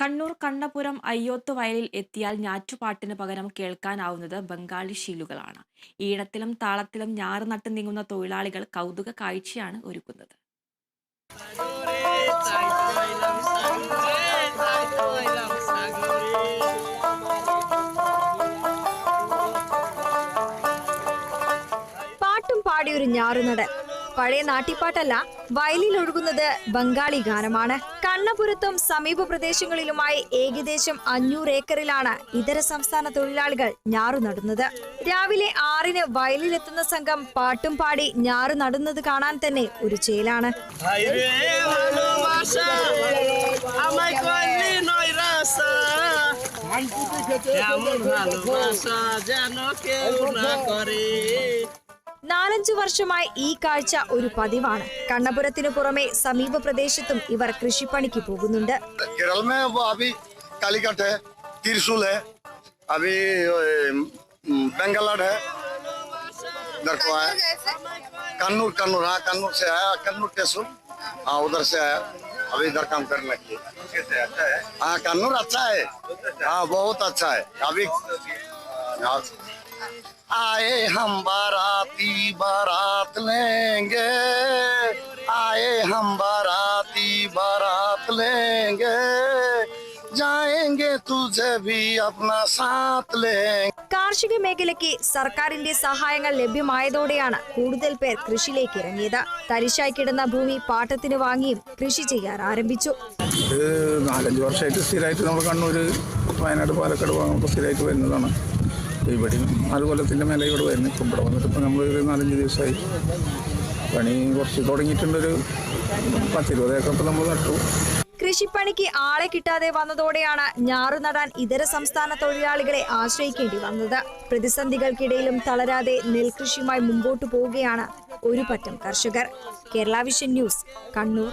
കണ്ണൂർ കണ്ണപുരം അയ്യോത്ത് വയലിൽ എത്തിയാൽ ഞാറ്റുപാട്ടിന് പകരം കേൾക്കാനാവുന്നത് ബംഗാളി ശീലുകളാണ്. ഈണത്തിലും താളത്തിലും ഞാറ് നട്ട് നീങ്ങുന്ന തൊഴിലാളികൾ കൗതുക കാഴ്ചയാണ് ഒരുക്കുന്നത്. പാട്ടും പാടിയൊരു ഞാറുനടൻ. പഴയ നാട്ടിപ്പാട്ടല്ല വയലിൽ ഒഴുകുന്നത് ബംഗാളി ഗാനമാണ് കണ്ണപുരത്തും സമീപ പ്രദേശങ്ങളിലുമായി ഏകദേശം അഞ്ഞൂറ് ഏക്കറിലാണ് ഇതര സംസ്ഥാന തൊഴിലാളികൾ ഞാറു നടുന്നത് രാവിലെ ആറിന് വയലിലെത്തുന്ന സംഘം പാട്ടും പാടി ഞാറു നടുന്നത് കാണാൻ തന്നെ ഒരു ചേലാണ് হাইরে ভালোবাসা আমায় করলি নয় রাসা এমন ভালোবাসা যেন কেউ না করে നാലഞ്ചു വർഷമായി ഈ കാഴ്ച ഒരു പതിവാണ് കണ്ണപുരത്തിനു പുറമെ സമീപ പ്രദേശത്തും ഇവർ കൃഷിപ്പണിക്ക് പോകുന്നുണ്ട് केरल में वो अभी कालीकट है त्रिशूल है अभी अम, बेंगलर है इधर को है कन्नूर कन्नूर हाँ कन्नूर से आया कन्नूर त्रिशूल हाँ उधर से आया अभी इधर काम करने लगी हाँ कन्नूर अच्छा है हाँ बहुत अच्छा है अभी हाँ। आए हम बाराती बारात लेंगे आए हम बाराती बारात लेंगे जाएंगे तुझे भी अपना साथ लेंगे കാർഷിക മേഖലയ്ക്ക് സർക്കാരിന്റെ സഹായങ്ങൾ ലഭ്യമായതോടെയാണ് കൂടുതൽ പേർ കൃഷിയിലേക്ക് ഇറങ്ങിയത് തരിശായി കിടന്ന ഭൂമി പാട്ടത്തിന് വാങ്ങിയും കൃഷി ചെയ്യാൻ ആരംഭിച്ചു ഇത് നാലഞ്ച് വർഷമായിട്ട് സ്ഥിരമായിട്ട് നമ്മൾ കണ്ണൂർ വയനാട് പാലക്കാട് ഭാഗമൊക്കെ സ്ഥിരമായിട്ട് വരുന്നതാണ് ഇവിടെയും നാല് കൊല്ലത്തിന്റെ മേലെ ഇവിടെ വരുന്നു ഇപ്പം ഇവിടെ വന്നിട്ട് ഇപ്പം നമ്മൾ ഒരു നാലഞ്ച് ദിവസമായി പണി കുറച്ച് തുടങ്ങിയിട്ടുണ്ടൊരു പത്തിരുപത് ഏക്കർ ഇപ്പം നമ്മൾ നട്ടു. കൃഷിപ്പണിക്ക് ആളെ കിട്ടാതെ വന്നതോടെയാണ് ഞാറു നടാൻ ഇതര സംസ്ഥാന തൊഴിലാളികളെ ആശ്രയിക്കേണ്ടി വന്നത്. പ്രതിസന്ധികൾക്കിടയിലും തളരാതെ നെൽകൃഷിയുമായി മുമ്പോട്ടു പോവുകയാണ് ഒരു പറ്റം കർഷകർ. Kerala vision news Kannur.